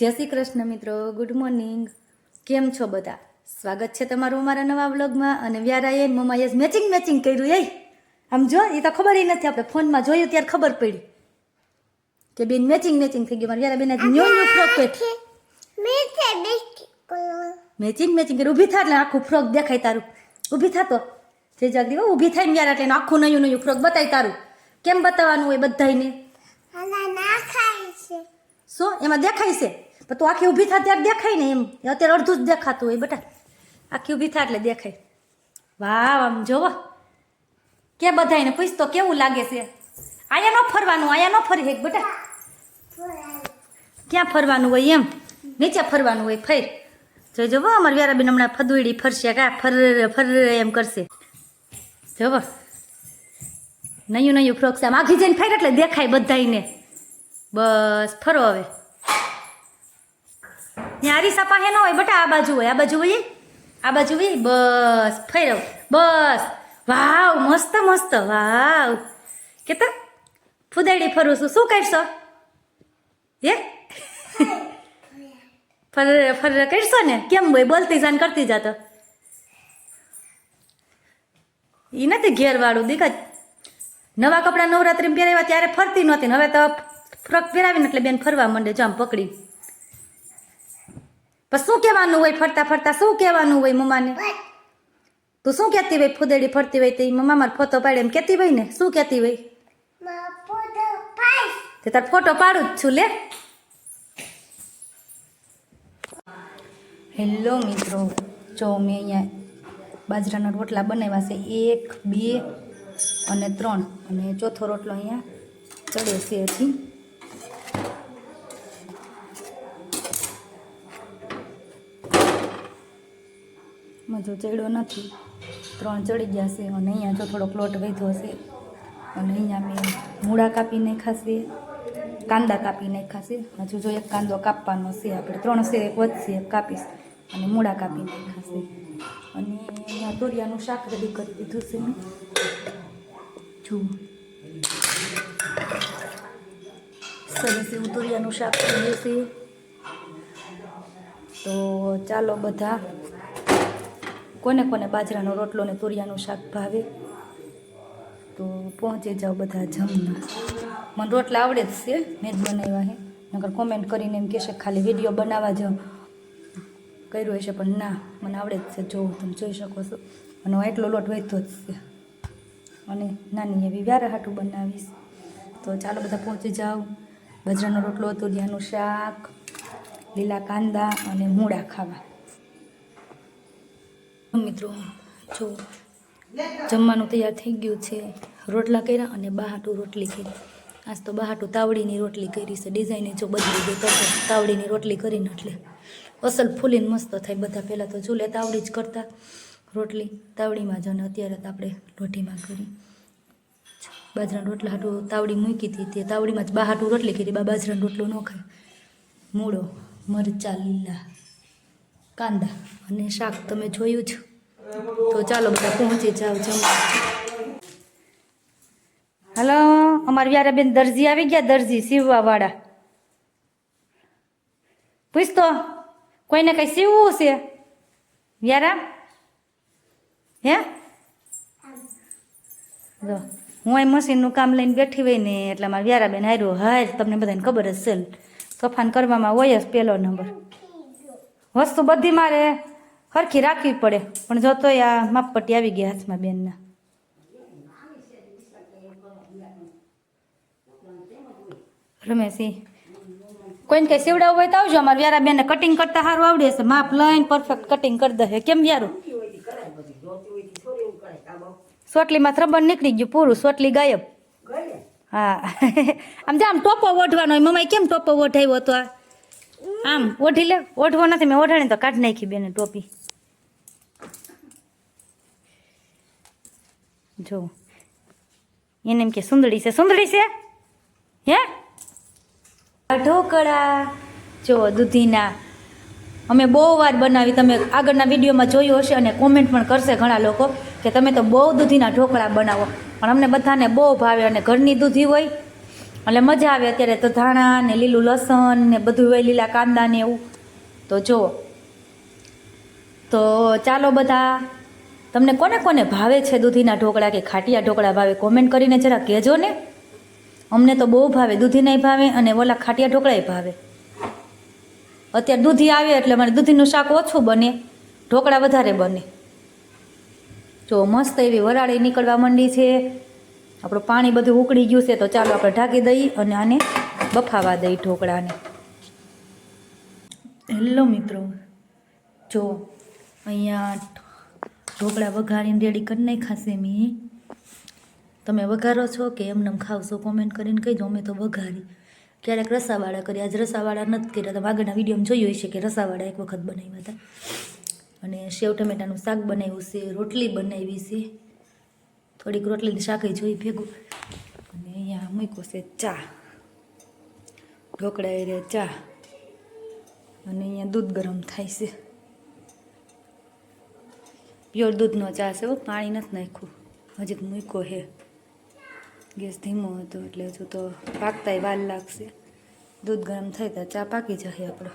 જય શ્રી કૃષ્ણ મિત્રો good morning કેમ છો બધા? સ્વાગત છે તમારું અમારા નવા વ્લોગમાં અને વ્યારાએ મમ્માએ મેચિંગ મેચિંગ કર્યું એ આમ જો એ તો ખબર નથી આપણે ફોનમાં જોયું ત્યારે ખબર પડી કે બેન મેચિંગ મેચિંગ થઈ ગયું. મારા વ્યારા બેન ન્યુ ન્યુ ફ્રોક પહેરી. મેચિંગ મેચિંગ કરી ઊભી થાય એટલે આખું ફ્રોક દેખાય તારું. ઊભી થાતો જે જાગતી હો ઊભી થાય ને એટલે આખું નયું નયું ફ્રોક બતાય તારું. કેમ બતાવવાનું હોય બધાને શું? એમાં દેખાય છે? પણ તું આખી ઊભી થાય ત્યારે દેખાય ને એમ. અત્યારે અડધું જ દેખાતું હોય બેટા. આખી ઊભી થાય એટલે દેખાય. વાહ આમ જોવો. કે બધાયને પૂછ તો કેવું લાગે છે? આયા ન ફરવાનું, આયા ન ફરી હેક બેટા. ક્યાં ફરવાનું હોય એમ? નીચે ફરવાનું હોય, ફેર. જોજો જોવો, અમારે વ્યારાબેન હમણાં ફદુડી ફરશે કા ફર ફર એમ કરશે. જોવો. નયું નયું ફ્રોક્સ આમ આઘી જઈને ફેર એટલે દેખાય બધાને બસ, ફરો હવે. ત્યાં સપાહે ન હોય બટા આ બાજુ હોય આ બાજુ હોય આ બાજુ હોય બસ ફેરવ બસ. વાવ મસ્ત મસ્ત. વાવ. કેતા? ફુદાડી ફરું છું. શું કરશો? હે? ફર ફર કરશો ને? કેમ હોય? બોલતી જાન કરતી જાતો. એ નથી ઘેરવાળું દીકત નવા કપડાં નવરાત્રી પહેરાવ્યા ત્યારે ફરતી નહોતી હવે તો ફ્રોક પહેરાવીને એટલે બેન ફરવા માંડે જામ પકડી. પછી શું કહેવાનું હોય? ફરતા ફરતા શું કહેવાનું હોય મમ્માને? તું શું કહેતી હોય? ફુદેડી ફરતી હોય તે મમ્મા મારો ફોટો પાડે. એમ કહેતી હોય ને? શું કહેતી હોય? તે તાર ફોટો પાડું જ છું લે. હેલો મિત્રો જો મેં અહીંયા બાજરાના રોટલા બનાવ્યા છે એક બે અને ત્રણ. અને ચોથો રોટલો અહીંયા ચડે છે હજી. મજો ચડ્યો નથી. ત્રણ ચડી ગયા છે અને અહીંયા જો થોડોક લોટ વધ્યો છે. અને અહીંયા મેં મૂળા કાપી નાખાશે કાંદા કાપી નાખાશે હજુ જો એક કાંદો કાપવાનો છે, આપણે ત્રણ છે, એક વધશે, એક કાપીશ. અને મૂળા કાપી નાખાશે અને અહીંયા તોરિયાનું શાક રેડી કરી દીધું છે મેં. જુઓ સરસ એવું તોરિયાનું શાક કરીએ છે. તો ચાલો બધા કોને કોને બાજરાનો રોટલો ને તુરિયાનું શાક ભાવે? તો પહોંચી જાઓ બધા જમવા. મને રોટલા આવડે જ છે, મેં જ બનાવ્યા હે નકર કોમેન્ટ કરીને એમ કહેશે ખાલી વીડિયો બનાવવા જ કર્યું હશે પણ ના, મને આવડે જ છે, જોવું, તમે જોઈ શકો છો. અને હું એટલો લોટ વહેતો જ છે. અને નાની એવી વ્યારા હાટું બનાવીશ. તો ચાલો બધા પહોંચી જાઓ. બાજરાનો રોટલો, તુરિયાનું શાક, લીલા કાંદા અને મૂળા ખાવા. મિત્રો, જો જમવાનું તૈયાર થઈ ગયું છે, રોટલા કર્યા અને બહાટું રોટલી કરી. આજ તો બહાટું તાવડીની રોટલી કરી છે, ડિઝાઈને જો બદલી ગઈ તો તાવડીની રોટલી કરીને એટલે અસલ ફૂલીને મસ્ત થાય બધા. પહેલાં તો ચૂલે તાવડી જ કરતા રોટલી. તાવડીમાં જ અને અત્યારે તો આપણે રોટીમાં કરી. બાજરાના રોટલા હાટું તાવડી મૂકી હતી તે તાવડીમાં જ બહાટું રોટલી કરી, બા બાજરાનો રોટલો ન ખાય. મૂળો, મરચાં લીલા. કાંદા અને શાક તમે જોયું જ. તો ચાલો બધા પહોંચી જાઓ જમવા. હલો, અમારી વ્યારાબેન દરજી આવી ગયા, દરજી સીવવા વાળા પૂછ તો, કોઈને કઈ સીવવું છે? વ્યારા? હે? જો, હું અહીં મશીનનું કામ લઈને બેઠી હોય ને, એટલે મારા વ્યારા બેન હાર્યો હાય તમને બધાને ખબર જ છે. તોફાન કરવામાં હોય જ પહેલો નંબર. વસ્તુ બધી મારે સરખી રાખવી પડે. પણ જો તો આ માપપટ્ટી આવી ગયા હાથમાં બેનના. રમેશી કોઈને કંઈ સીવડાવવું હોય તો આવજો. અમારે વ્યારા બેનને કટિંગ કરતા સારું આવડે છે. માપ લઈને પરફેક્ટ કટિંગ કરી દે કેમ વ્યારું? સોટલીમાં થ્રબર નીકળી ગયું પૂરું. સોટલી ગાયબ. હા. આમ જામ ટોપો ઓઢવાનો મમ્માએ કેમ ટોપો ઓઢાવ્યો હતો આ? આમ, ઓઢી લે ઓઠવો નથી, મેં ઓઠાણી તો કાઢી નાખી બેને ટોપી. જો, એને એમ કે સુંદડી છે સુંદડી છે? હે? ઢોકળા જો, દૂધીના. અમે બહુ વાર બનાવી, તમે આગળના વિડીયોમાં જોયું હશે અને કોમેન્ટ પણ કરશે ઘણા લોકો કે તમે તો બહુ દૂધીના ઢોકળા બનાવો. પણ અમને બધાને બહુ ભાવે અને ઘરની દૂધી હોય એટલે મજા આવે અત્યારે તો ધાણા ને લીલું લસણ ને બધું હોય લીલા કાંદા ને એવું. તો જુઓ તો ચાલો બધા, તમને કોને કોને ભાવે છે દૂધીના ઢોકળા કે ખાટિયા ઢોકળા ભાવે? કોમેન્ટ કરીને જરા કહેજો ને. અમને તો બહુ ભાવે દૂધીનાય ભાવે અને ઓલા ખાટિયા ઢોકળાય ભાવે. અત્યારે દૂધી આવે એટલે મને દૂધીનું શાક ઓછું બને, ઢોકળા વધારે બને. જો મસ્ત એવી વરાળી નીકળવા માંડી છે. આપણું પાણી બધું ઉકળી ગયું છે તો ચાલો આપણે ઢાંકી દઈ અને આને બફાવા દઈ ઢોકળાને. હેલો મિત્રો. જો, અહીંયા ઢોકળા વઘારીને રેડી કરી નાખ્યા છે મેં. તમે વઘારો છો કે એમને એમ ખાવશો કોમેન્ટ કરીને કહીજો, અમે તો વઘારી. ક્યારેક રસાવાળા કરી આજ રસાવાળા નથી કર્યા. તમે આગળના વિડીયોમાં જોયું હશે કે રસાવાળા એક વખત બનાવ્યા હતા. અને સેવ ટમેટાનું શાક બનાવ્યું છે, રોટલી બનાવી છે. થોડીક રોટલીની શાકે જોઈ ભેગું. અને અહીંયા મૂક્યો છે ચા. ઢોકળા એરે ચા. અને અહીંયા દૂધ ગરમ થાય છે. પ્યોર દૂધનો ચા છે પાણી નથી નાખ્યું. હજી મૂક્યો હે ગેસ ધીમો હતો એટલે હજુ તો પાકતાય વાર લાગશે. દૂધ ગરમ થાય તો ચા પાકી જશે આપણો.